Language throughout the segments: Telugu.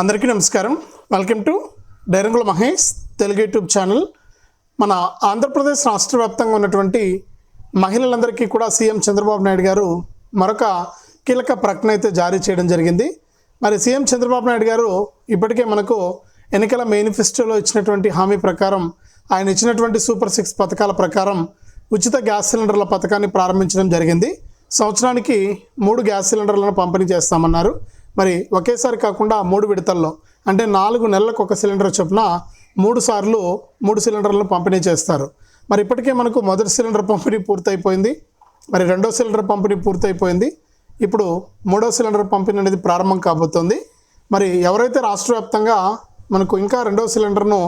అందరికీ నమస్కారం. Welcome to Dairangula Mahesh Telugu YouTube channel. మన ఆంధ్రప్రదేశ్ రాష్ట్ర వ్యాప్తంగా ఉన్నటువంటి మహిళలందరికీ కూడా సీఎం చంద్రబాబు నాయుడు గారు మరొక కీలక ప్రకటన అయితే జారీ చేయడం జరిగింది. మరి సీఎం చంద్రబాబు నాయుడు గారు ఇప్పటికే మనకు ఎన్నికల మేనిఫెస్టోలో ఇచ్చినటువంటి హామీ ప్రకారం ఆయన ఇచ్చినటువంటి సూపర్ సిక్స్ పథకాల ప్రకారం ఉచిత గ్యాస్ సిలిండర్ల పథకాన్ని ప్రారంభించడం జరిగింది. సంవత్సరానికి మూడు గ్యాస్ సిలిండర్లను పంపిణీ చేస్తామన్నారు. మరి ఒకేసారి కాకుండా మూడు విడతల్లో అంటే నాలుగు నెలలకు ఒక సిలిండర్ చొప్పున మూడు సార్లు మూడు సిలిండర్లను పంపిణీ చేస్తారు. మరి ఇప్పటికే మనకు మొదటి సిలిండర్ పంపిణీ పూర్తయిపోయింది మరి రెండో సిలిండర్ పంపిణీ పూర్తయిపోయింది. ఇప్పుడు మూడో సిలిండర్ పంపిణీ అనేది ప్రారంభం కాబోతోంది. మరి ఎవరైతే రాష్ట్ర వ్యాప్తంగా మనకు ఇంకా రెండో సిలిండర్ను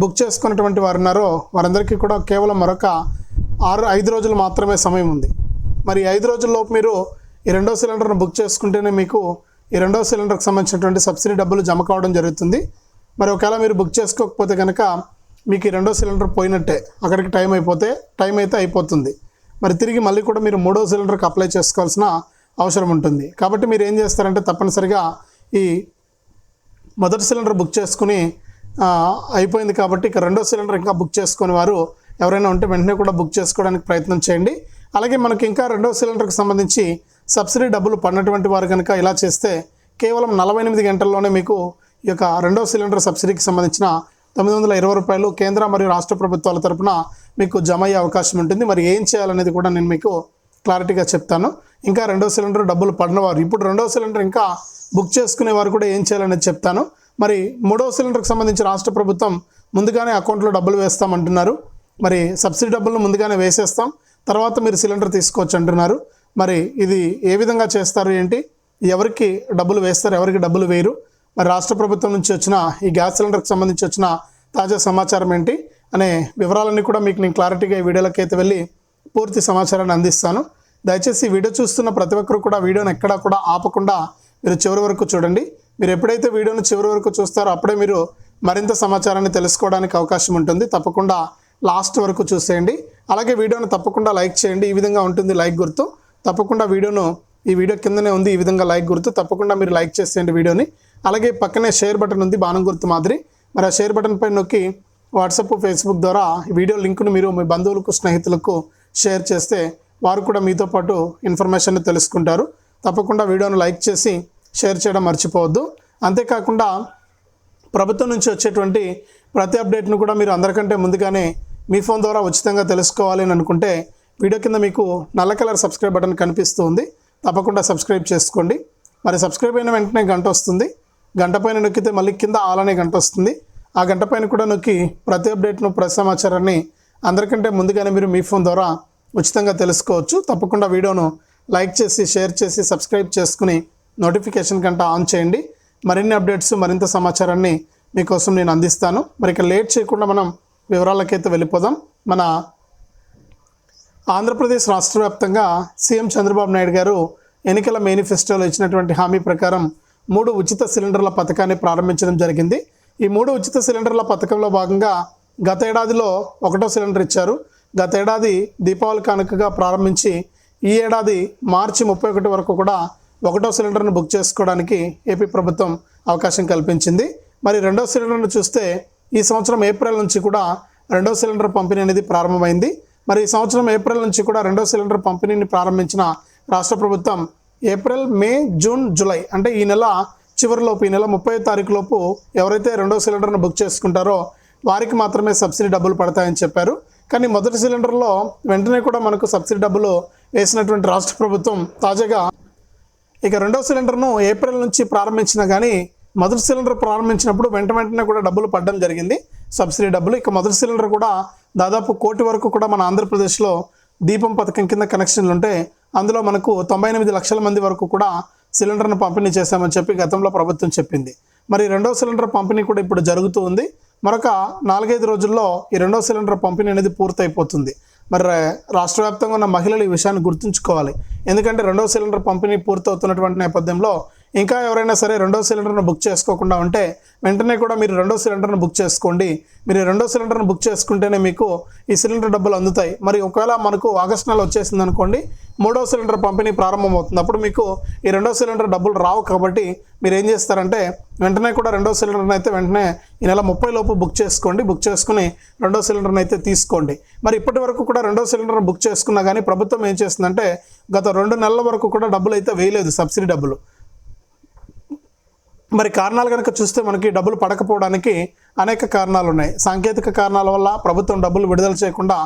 బుక్ చేసుకున్నటువంటి వారు ఉన్నారో వారందరికీ కూడా కేవలం మరొక ఆరు ఐదు రోజులు మాత్రమే సమయం ఉంది. మరి ఐదు రోజుల్లోపు మీరు ఈ రెండో సిలిండర్ను బుక్ చేసుకుంటేనే మీకు ఈ రెండో సిలిండర్కి సంబంధించినటువంటి సబ్సిడీ డబ్బులు జమ కావడం జరుగుతుంది. మరి ఒకవేళ మీరు బుక్ చేసుకోకపోతే కనుక మీకు ఈ రెండో సిలిండర్ పోయినట్టే. అక్కడికి టైం అయిపోతే టైం అయితే అయిపోతుంది. మరి తిరిగి మళ్ళీ కూడా మీరు మూడో సిలిండర్కి అప్లై చేసుకోవాల్సిన అవసరం ఉంటుంది. కాబట్టి మీరు ఏం చేస్తారంటే తప్పనిసరిగా ఈ మొదటి సిలిండర్ బుక్ చేసుకుని అయిపోయింది కాబట్టి ఇక రెండో సిలిండర్ ఇంకా బుక్ చేసుకుని వారు ఎవరైనా ఉంటే వెంటనే కూడా బుక్ చేసుకోవడానికి ప్రయత్నం చేయండి. అలాగే మనకి ఇంకా రెండో సిలిండర్కి సంబంధించి సబ్సిడీ డబ్బులు పడినటువంటి వారు కనుక ఇలా చేస్తే కేవలం నలభై ఎనిమిది గంటల్లోనే మీకు ఈ యొక్క రెండో సిలిండర్ సబ్సిడీకి సంబంధించిన తొమ్మిది వందల ఇరవై రూపాయలు కేంద్ర మరియు రాష్ట్ర ప్రభుత్వాల తరపున మీకు జమ అయ్యే అవకాశం ఉంటుంది. మరి ఏం చేయాలనేది కూడా నేను మీకు క్లారిటీగా చెప్తాను. ఇంకా రెండో సిలిండర్ డబ్బులు పడినవారు ఇప్పుడు రెండో సిలిండర్ ఇంకా బుక్ చేసుకునే వారు కూడా ఏం చేయాలనేది చెప్తాను. మరి మూడో సిలిండర్కి సంబంధించి రాష్ట్ర ప్రభుత్వం ముందుగానే అకౌంట్లో డబ్బులు వేస్తామంటున్నారు. మరి సబ్సిడీ డబ్బులను ముందుగానే వేసేస్తాం. తర్వాత మీరు సిలిండర్ తీసుకోవచ్చు అంటున్నారు. మరి ఇది ఏ విధంగా చేస్తారు ఏంటి? ఎవరికి డబ్బులు వేస్తారు ఎవరికి డబ్బులు వేయరు? మరి రాష్ట్ర ప్రభుత్వం నుంచి వచ్చిన ఈ గ్యాస్ సిలిండర్కి సంబంధించి వచ్చిన తాజా సమాచారం ఏంటి? అనే వివరాలన్నీ కూడా మీకు నేను క్లారిటీగా ఈ వీడియోలోకి అయితే వెళ్ళి పూర్తి సమాచారాన్ని అందిస్తాను. దయచేసి వీడియో చూస్తున్న ప్రతి ఒక్కరు కూడా వీడియోని ఎక్కడా కూడా ఆపకుండా మీరు చివరి వరకు చూడండి. మీరు ఎప్పుడైతే వీడియోను చివరి వరకు చూస్తారో అప్పుడే మీరు మరింత సమాచారాన్ని తెలుసుకోవడానికి అవకాశం ఉంటుంది. తప్పకుండా లాస్ట్ వరకు చూసేయండి. అలాగే వీడియోను తప్పకుండా లైక్ చేయండి. ఈ విధంగా ఉంటుంది లైక్ గుర్తు. తప్పకుండా వీడియోను ఈ వీడియో కిందనే ఉంది ఈ విధంగా లైక్ గుర్తు. తప్పకుండా మీరు లైక్ చేసేయండి వీడియోని. అలాగే పక్కనే షేర్ బటన్ ఉంది బాణం గుర్తు మాదిరి. మరి ఆ షేర్ బటన్ పై నొక్కి వాట్సాప్ ఫేస్బుక్ ద్వారా ఈ వీడియో లింకును మీరు మీ బంధువులకు స్నేహితులకు షేర్ చేస్తే వారు కూడా మీతో పాటు ఇన్ఫర్మేషన్ తెలుసుకుంటారు. తప్పకుండా వీడియోను లైక్ చేసి షేర్ చేయడం మర్చిపోవద్దు. అంతేకాకుండా ప్రభుత్వం నుంచి వచ్చేటువంటి ప్రతి అప్డేట్ను కూడా మీరు అందరికంటే ముందుగానే మీ ఫోన్ ద్వారా ఉచితంగా తెలుసుకోవాలి అని అనుకుంటే వీడియో కింద మీకు నల్ల కలర్ సబ్స్క్రైబ్ బటన్ కనిపిస్తుంది. తప్పకుండా సబ్స్క్రైబ్ చేసుకోండి. మరి సబ్స్క్రైబ్ అయిన వెంటనే గంట వస్తుంది. గంట పైన నొక్కితే మళ్ళీ కింద ఆల్ అనే గంట వస్తుంది. ఆ గంట పైన కూడా నొక్కి ప్రతి అప్డేట్ను ప్రతి సమాచారాన్ని అందరికంటే ముందుగానే మీరు మీ ఫోన్ ద్వారా ఉచితంగా తెలుసుకోవచ్చు. తప్పకుండా వీడియోను లైక్ చేసి షేర్ చేసి సబ్స్క్రైబ్ చేసుకుని నోటిఫికేషన్ కంట ఆన్ చేయండి. మరిన్ని అప్డేట్స్ మరింత సమాచారాన్ని మీకోసం నేను అందిస్తాను. మరి ఇక లేట్ చేయకుండా మనం వివరాలకైతే వెళ్ళిపోదాం. మన ఆంధ్రప్రదేశ్ రాష్ట్ర వ్యాప్తంగా సీఎం చంద్రబాబు నాయుడు గారు ఎన్నికల మేనిఫెస్టోలో ఇచ్చినటువంటి హామీ ప్రకారం మూడు ఉచిత సిలిండర్ల పథకాన్ని ప్రారంభించడం జరిగింది. ఈ మూడు ఉచిత సిలిండర్ల పథకంలో భాగంగా గత ఏడాదిలో ఒకటో సిలిండర్ ఇచ్చారు. గత ఏడాది దీపావళి కానుకగా ప్రారంభించి ఈ ఏడాది మార్చి ముప్పై ఒకటి వరకు కూడా ఒకటో సిలిండర్ను బుక్ చేసుకోవడానికి ఏపీ ప్రభుత్వం అవకాశం కల్పించింది. మరి రెండో సిలిండర్ను చూస్తే ఈ సంవత్సరం ఏప్రిల్ నుంచి కూడా రెండో సిలిండర్ పంపిణీ అనేది ప్రారంభమైంది. మరి ఈ సంవత్సరం ఏప్రిల్ నుంచి కూడా రెండో సిలిండర్ పంపిణీని ప్రారంభించిన రాష్ట్ర ప్రభుత్వం ఏప్రిల్ మే జూన్ జూలై అంటే ఈ నెల చివరిలోపు ఈ నెల ముప్పై తారీఖు లోపు ఎవరైతే రెండో సిలిండర్ను బుక్ చేసుకుంటారో వారికి మాత్రమే సబ్సిడీ డబ్బులు పడతాయని చెప్పారు. కానీ మొదటి సిలిండర్లో వెంటనే కూడా మనకు సబ్సిడీ డబ్బులు వేసినటువంటి రాష్ట్ర ప్రభుత్వం తాజాగా ఇక రెండో సిలిండర్ను ఏప్రిల్ నుంచి ప్రారంభించినా కానీ మొదటి సిలిండర్ ప్రారంభించినప్పుడు వెంట వెంటనే కూడా డబ్బులు పడడం జరిగింది. సబ్సిడీ డబ్బులు ఇక మొదటి సిలిండర్ కూడా దాదాపు కోటి వరకు కూడా మన ఆంధ్రప్రదేశ్లో దీపం పథకం కింద కనెక్షన్లు ఉంటే అందులో మనకు తొంభై ఎనిమిది లక్షల మంది వరకు కూడా సిలిండర్ను పంపిణీ చేశామని చెప్పి గతంలో ప్రభుత్వం చెప్పింది. మరి రెండో సిలిండర్ పంపిణీ కూడా ఇప్పుడు జరుగుతూ ఉంది. మరొక నాలుగైదు రోజుల్లో ఈ రెండో సిలిండర్ పంపిణీ అనేది పూర్తయిపోతుంది. మరి రాష్ట్ర వ్యాప్తంగా ఉన్న మహిళలు ఈ విషయాన్ని గుర్తుంచుకోవాలి. ఎందుకంటే రెండో సిలిండర్ పంపిణీ పూర్తవుతున్నటువంటి నేపథ్యంలో ఇంకా ఎవరైనా సరే రెండో సిలిండర్ను బుక్ చేసుకోకుండా ఉంటే వెంటనే కూడా మీరు రెండో సిలిండర్ను బుక్ చేసుకోండి. మీరు రెండో సిలిండర్ను బుక్ చేసుకుంటేనే మీకు ఈ సిలిండర్ డబ్బులు అందుతాయి. మరి ఒకవేళ మనకు ఆగస్ట్ నెల వచ్చేసింది అనుకోండి మూడో సిలిండర్ పంపిణీ ప్రారంభమవుతుంది. అప్పుడు మీకు ఈ రెండో సిలిండర్ డబ్బులు రావు కాబట్టి మీరు ఏం చేస్తారంటే వెంటనే కూడా రెండో సిలిండర్ని అయితే వెంటనే ఈ నెల ముప్పై లోపు బుక్ చేసుకోండి. బుక్ చేసుకుని రెండో సిలిండర్ని అయితే తీసుకోండి. మరి ఇప్పటి వరకు కూడా రెండో సిలిండర్ బుక్ చేసుకున్నా కానీ ప్రభుత్వం ఏం చేస్తుందంటే గత రెండు నెలల వరకు కూడా డబ్బులు అయితే వేయలేదు సబ్సిడీ డబ్బులు. మరి కారణాలు కనుక చూస్తే మనకి డబ్బులు పడకపోవడానికి అనేక కారణాలు ఉన్నాయి సాంకేతిక కారణాల వల్ల ప్రభుత్వం డబ్బులు విడుదల చేయకుండా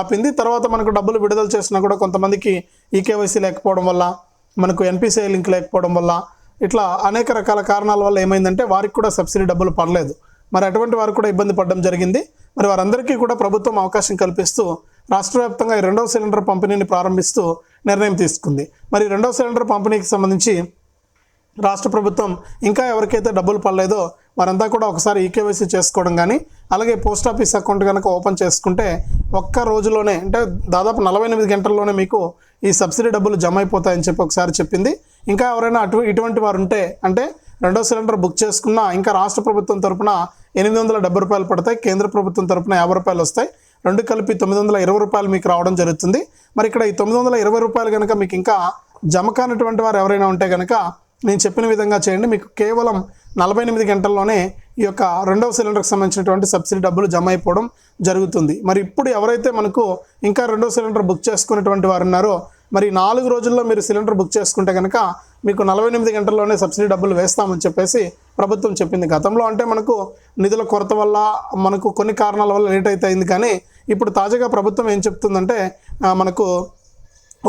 ఆపింది. తర్వాత మనకు డబ్బులు విడుదల చేసినా కూడా కొంతమందికి ఈకేవైసీ లేకపోవడం వల్ల మనకు ఎన్పిసిఐ లింక్ లేకపోవడం వల్ల ఇట్లా అనేక రకాల కారణాల వల్ల ఏమైందంటే వారికి కూడా సబ్సిడీ డబ్బులు పడలేదు. మరి అటువంటి వారు కూడా ఇబ్బంది పడడం జరిగింది. మరి వారందరికీ కూడా ప్రభుత్వం అవకాశం కల్పిస్తూ రాష్ట్ర వ్యాప్తంగా ఈ రెండవ సిలిండర్ పంపిణీని ప్రారంభిస్తూ నిర్ణయం తీసుకుంది. మరి రెండవ సిలిండర్ పంపిణీకి సంబంధించి రాష్ట్ర ప్రభుత్వం ఇంకా ఎవరికైతే డబ్బులు పడలేదో వారంతా కూడా ఒకసారి ఈకేవైసీ చేసుకోవడం కానీ అలాగే పోస్ట్ ఆఫీస్ అకౌంట్ కనుక ఓపెన్ చేసుకుంటే ఒక్క రోజులోనే అంటే దాదాపు నలభై ఎనిమిది గంటల్లోనే మీకు ఈ సబ్సిడీ డబ్బులు జమ అయిపోతాయని చెప్పి ఒకసారి చెప్పింది. ఇంకా ఎవరైనా అటు ఇటువంటి వారు ఉంటే అంటే రెండో సిలిండర్ బుక్ చేసుకున్నా ఇంకా రాష్ట్ర ప్రభుత్వం తరపున ఎనిమిది వందల డెబ్బై రూపాయలు పడతాయి కేంద్ర ప్రభుత్వం తరపున యాభై రూపాయలు వస్తాయి. రెండు కలిపి తొమ్మిది వందల ఇరవై రూపాయలు మీకు రావడం జరుగుతుంది. మరి ఇక్కడ ఈ తొమ్మిది వందల ఇరవై రూపాయలు కనుక మీకు ఇంకా జమ కానటువంటి వారు ఎవరైనా ఉంటే కనుక నేను చెప్పిన విధంగా చేయండి. మీకు కేవలం నలభై ఎనిమిది గంటల్లోనే ఈ యొక్క రెండవ సిలిండర్కి సంబంధించినటువంటి సబ్సిడీ డబ్బులు జమ అయిపోవడం జరుగుతుంది. మరి ఇప్పుడు ఎవరైతే మనకు ఇంకా రెండవ సిలిండర్ బుక్ చేసుకున్నటువంటి వారు ఉన్నారో మరి నాలుగు రోజుల్లో మీరు సిలిండర్ బుక్ చేసుకుంటే కనుక మీకు నలభై ఎనిమిది గంటల్లోనే సబ్సిడీ డబ్బులు వేస్తామని చెప్పేసి ప్రభుత్వం చెప్పింది. గతంలో అంటే మనకు నిధుల కొరత వల్ల మనకు కొన్ని కారణాల వల్ల లేట్ అయితే అయింది. కానీ ఇప్పుడు తాజాగా ప్రభుత్వం ఏం చెప్తుందంటే మనకు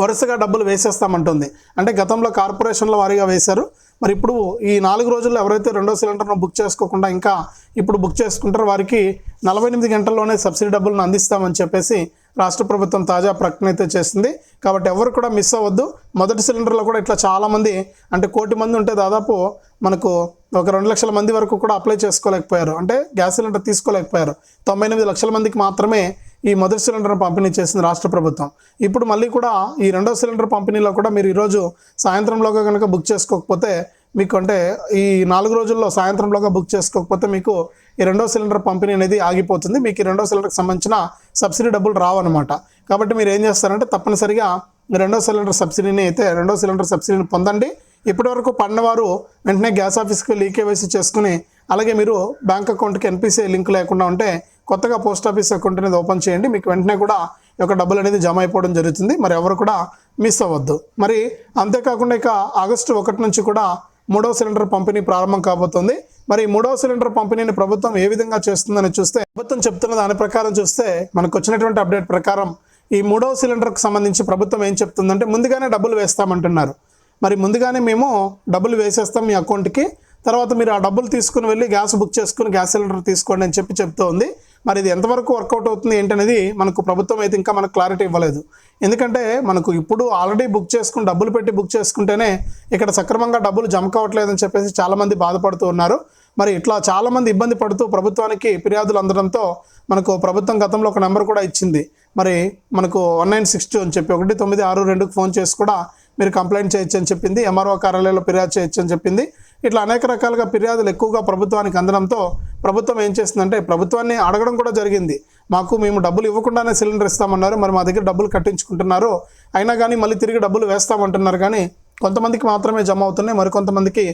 వరుసగా డబ్బులు వేసేస్తామంటుంది. అంటే గతంలో కార్పొరేషన్ల వారీగా వేశారు. మరి ఇప్పుడు ఈ నాలుగు రోజుల్లో ఎవరైతే రెండో సిలిండర్ను బుక్ చేసుకోకుండా ఇంకా ఇప్పుడు బుక్ చేసుకుంటారో వారికి నలభై ఎనిమిది గంటల్లోనే సబ్సిడీ డబ్బులను అందిస్తామని చెప్పేసి రాష్ట్ర ప్రభుత్వం తాజా ప్రకటన అయితే చేసింది. కాబట్టి ఎవరు కూడా మిస్ అవ్వద్దు. మొదటి సిలిండర్లో కూడా ఇట్లా చాలామంది అంటే కోటి మంది ఉంటే దాదాపు మనకు ఒక రెండు లక్షల మంది వరకు కూడా అప్లై చేసుకోలేకపోయారు. అంటే గ్యాస్ సిలిండర్ తీసుకోలేకపోయారు. తొంభై ఎనిమిది లక్షల మందికి మాత్రమే ఈ మొదటి సిలిండర్ పంపిణీ చేసింది రాష్ట్ర ప్రభుత్వం. ఇప్పుడు మళ్ళీ కూడా ఈ రెండో సిలిండర్ పంపిణీలో కూడా మీరు ఈరోజు సాయంత్రంలోగా కనుక బుక్ చేసుకోకపోతే మీకు అంటే ఈ నాలుగు రోజుల్లో సాయంత్రంలోగా బుక్ చేసుకోకపోతే మీకు ఈ రెండో సిలిండర్ పంపిణీ అనేది ఆగిపోతుంది. మీకు ఈ రెండో సిలిండర్కి సంబంధించిన సబ్సిడీ డబ్బులు రావన్నమాట. కాబట్టి మీరు ఏం చేస్తారంటే తప్పనిసరిగా రెండో సిలిండర్ సబ్సిడీని అయితే రెండో సిలిండర్ సబ్సిడీని పొందండి. ఇప్పటివరకు పడినవారు వెంటనే గ్యాస్ ఆఫీస్కి వెళ్ళి చేసుకుని అలాగే మీరు బ్యాంక్ అకౌంట్కి ఎన్పిసిఐ లింక్ లేకుండా ఉంటే కొత్తగా పోస్ట్ ఆఫీస్ అకౌంట్ అనేది ఓపెన్ చేయండి. మీకు వెంటనే కూడా ఈ యొక్క డబ్బులు అనేది జమ అయిపోవడం జరుగుతుంది. మరి ఎవరు కూడా మిస్ అవ్వద్దు. మరి అంతేకాకుండా ఇక ఆగస్టు ఒకటి నుంచి కూడా మూడవ సిలిండర్ పంపిణీ ప్రారంభం కాబోతోంది. మరి మూడవ సిలిండర్ పంపిణీని ప్రభుత్వం ఏ విధంగా చేస్తుందని చూస్తే ప్రభుత్వం చెప్తున్న దాని ప్రకారం చూస్తే మనకు వచ్చినటువంటి అప్డేట్ ప్రకారం ఈ మూడవ సిలిండర్కు సంబంధించి ప్రభుత్వం ఏం చెప్తుందంటే ముందుగానే డబ్బులు వేస్తామంటున్నారు. మరి ముందుగానే మేము డబ్బులు వేసేస్తాం మీ అకౌంట్కి. తర్వాత మీరు ఆ డబ్బులు తీసుకుని వెళ్ళి గ్యాస్ బుక్ చేసుకుని గ్యాస్ సిలిండర్ తీసుకోండి అని చెప్పి చెప్తూ ఉంది మరి ఇది ఎంతవరకు వర్కౌట్ అవుతుంది ఏంటనేది మనకు ప్రభుత్వం అయితే ఇంకా మనకు క్లారిటీ ఇవ్వలేదు. ఎందుకంటే మనకు ఇప్పుడు ఆల్రెడీ బుక్ చేసుకుని డబ్బులు పెట్టి బుక్ చేసుకుంటేనే ఇక్కడ సక్రమంగా డబ్బులు జమ కావట్లేదని చెప్పేసి చాలామంది బాధపడుతూ ఉన్నారు. మరి ఇట్లా చాలామంది ఇబ్బంది పడుతూ ప్రభుత్వానికి ఫిర్యాదులు అందడంతో మనకు ప్రభుత్వం గతంలో ఒక నెంబర్ కూడా ఇచ్చింది. మరి మనకు వన్ నైన్ సిక్స్ టూ అని చెప్పి ఒకటి తొమ్మిది ఆరు రెండుకు ఫోన్ చేసి కూడా మీరు కంప్లైంట్ చేయొచ్చు అని చెప్పింది ఎంఆర్ఓ కార్యాలయంలో ఫిర్యాదు చేయొచ్చు అని చెప్పింది. ఇట్లా అనేక రకాలుగా ఫిర్యాదులు ఎక్కువగా ప్రభుత్వానికి అందడంతో ప్రభుత్వం ఏం చేస్తుందంటే ప్రభుత్వాన్ని అడగడం కూడా జరిగింది. మాకు మేము డబ్బులు ఇవ్వకుండానే సిలిండర్ ఇస్తామన్నారు మరి మా దగ్గర డబ్బులు కట్టించుకుంటున్నారు. అయినా కానీ మళ్ళీ తిరిగి డబ్బులు వేస్తామంటున్నారు కానీ కొంతమందికి మాత్రమే జమ అవుతున్నాయి మరికొంతమందికి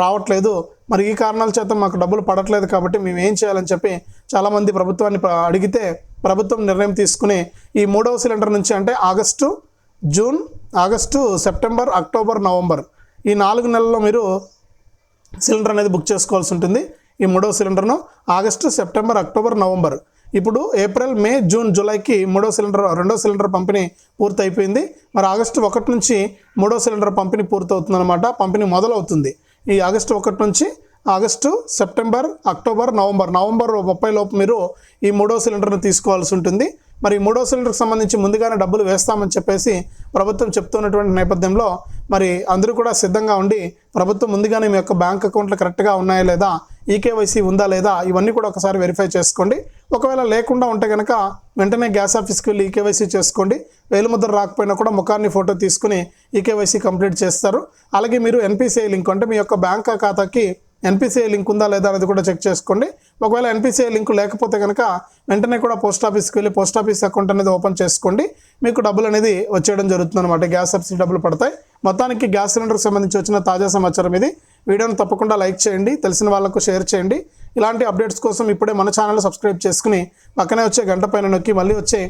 రావట్లేదు. మరి ఈ కారణాల చేత మాకు డబ్బులు పడట్లేదు కాబట్టి మేము ఏం చేయాలని చెప్పి చాలామంది ప్రభుత్వాన్ని అడిగితే ప్రభుత్వం నిర్ణయం తీసుకుని ఈ మూడవ సిలిండర్ నుంచి అంటే August June August September October November. ఈ నాలుగు నెలల్లో మీరు సిలిండర్ అనేది బుక్ చేసుకోవాల్సి ఉంటుంది. ఈ మూడో సిలిండర్ను ఆగస్టు సెప్టెంబర్ అక్టోబర్ నవంబర్. ఇప్పుడు ఏప్రిల్ మే జూన్ జూలైకి మూడో సిలిండర్ రెండో సిలిండర్ పంపిణీ పూర్తయిపోయింది. మరి ఆగస్టు ఒకటి నుంచి మూడో సిలిండర్ పంపిణీ పూర్తవుతుందన్నమాట. పంపిణీ మొదలవుతుంది. ఈ ఆగస్టు ఒకటి నుంచి August September October November November ముప్పై లోపు మీరు ఈ మూడో సిలిండర్ను తీసుకోవాల్సి ఉంటుంది. మరి మూడో సిలిండర్కి సంబంధించి ముందుగానే డబ్బులు వేస్తామని చెప్పేసి ప్రభుత్వం చెప్తున్నటువంటి నేపథ్యంలో మరి అందరూ కూడా సిద్ధంగా ఉండి ప్రభుత్వం ముందుగానే మీ యొక్క బ్యాంక్ అకౌంట్లు కరెక్ట్గా ఉన్నాయా లేదా ఈకేవైసీ ఉందా లేదా ఇవన్నీ కూడా ఒకసారి వెరిఫై చేసుకోండి. ఒకవేళ లేకుండా ఉంటే కనుక వెంటనే గ్యాస్ ఆఫీస్కి వెళ్ళి ఈకేవైసీ చేసుకోండి. వేలుముద్ర రాకపోయినా కూడా ముఖాన్ని ఫోటో తీసుకుని ఈకేవైసీ కంప్లీట్ చేస్తారు. అలాగే మీరు ఎన్పిసిఐ లింక్ అంటే మీ యొక్క బ్యాంక్ ఖాతాకి ఎన్పిసిఐ లింక్ ఉందా లేదా అనేది కూడా చెక్ చేసుకోండి. ఒకవేళ ఎన్పిసిఐ లింక్ లేకపోతే కనుక వెంటనే కూడా పోస్ట్ ఆఫీస్కి వెళ్ళి పోస్ట్ ఆఫీస్ అకౌంట్ అనేది ఓపెన్ చేసుకోండి. మీకు డబ్బులు అనేది వచ్చేయడం జరుగుతుంది అనమాట గ్యాస్ సబ్సిడీ డబ్బులు పడతాయి. మొత్తానికి గ్యాస్ సిలిండర్కి సంబంధించి వచ్చిన తాజా సమాచారం ఇది. వీడియోను తప్పకుండా లైక్ చేయండి. తెలిసిన వాళ్ళకు షేర్ చేయండి. ఇలాంటి అప్డేట్స్ కోసం ఇప్పుడే మన ఛానల్ సబ్స్క్రైబ్ చేసుకుని పక్కనే వచ్చే గంట పైన నొక్కి మళ్ళీ వచ్చే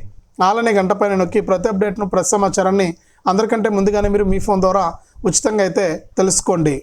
ఆలనే గంట పైన నొక్కి ప్రతి అప్డేట్ను ప్రతి సమాచారాన్ని అందరికంటే ముందుగానే మీరు మీ ఫోన్ ద్వారా ఉచితంగా అయితే తెలుసుకోండి.